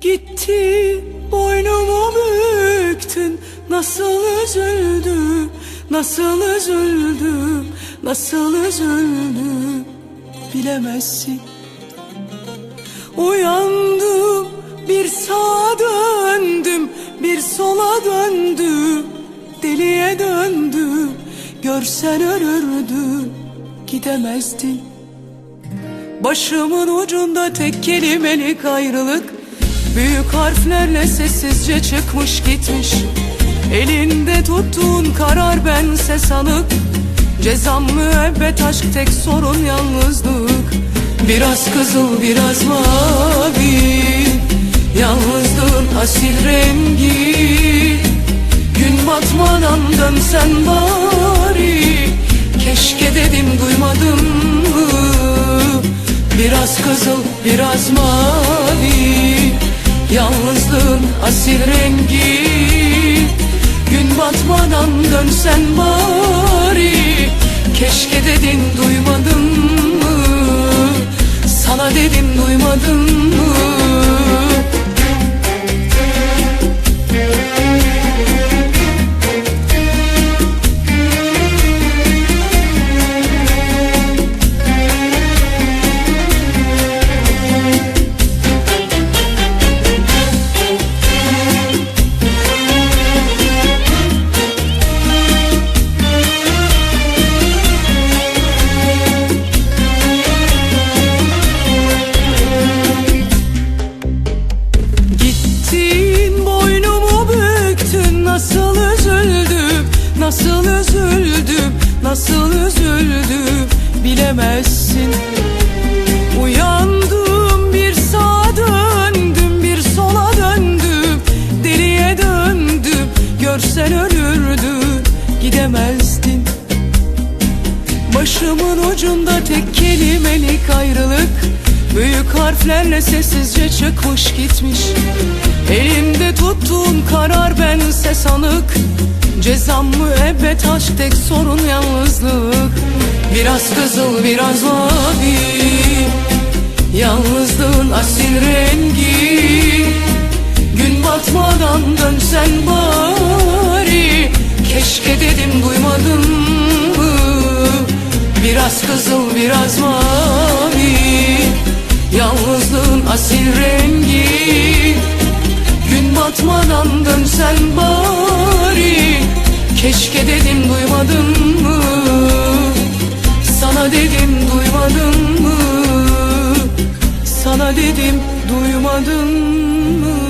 Gitti boynumu büktün. Nasıl üzüldüm Nasıl üzüldüm Nasıl üzüldüm Bilemezsin. Uyandım bir sağa döndüm Bir sola döndüm. Deliye döndüm Görsen ölürdün Gidemezdin. Başımın ucunda tek kelimelik ayrılık Büyük harflerle sessizce çıkmış gitmiş. Elinde tuttuğun karar bense sanık. Cezam müebbet aşk tek sorun yalnızlık. Biraz kızıl biraz mavi. Yalnızlığın asil rengi. Gün batmadan dönsen bari. Keşke dedim duymadım Biraz kızıl biraz mavi Yalnızlığın asil rengi. Gün batmadan dönsen bari Keşke dedin duymadın mı? Sana dedim duymadın mı Bilemezsin Uyandım bir sağa döndüm Bir sola döndüm. Deliye döndüm Görsen ölürdün Gidemezdin. Başımın ucunda tek kelimelik ayrılık. Büyük harflerle sessizce çıkmış gitmiş. Elimde tuttuğun karar bense sanık. Cezam müebbet aşk tek sorun yalnızlık Biraz kızıl biraz mavi. Yalnızlığın asil rengi. Gün batmadan dönsen bari. Keşke dedim duymadın mı? Biraz kızıl biraz mavi. Yalnızlığın asil rengi. Gün batmadan dönsen bari. Keşke dedim duymadın mı dedim duymadın mı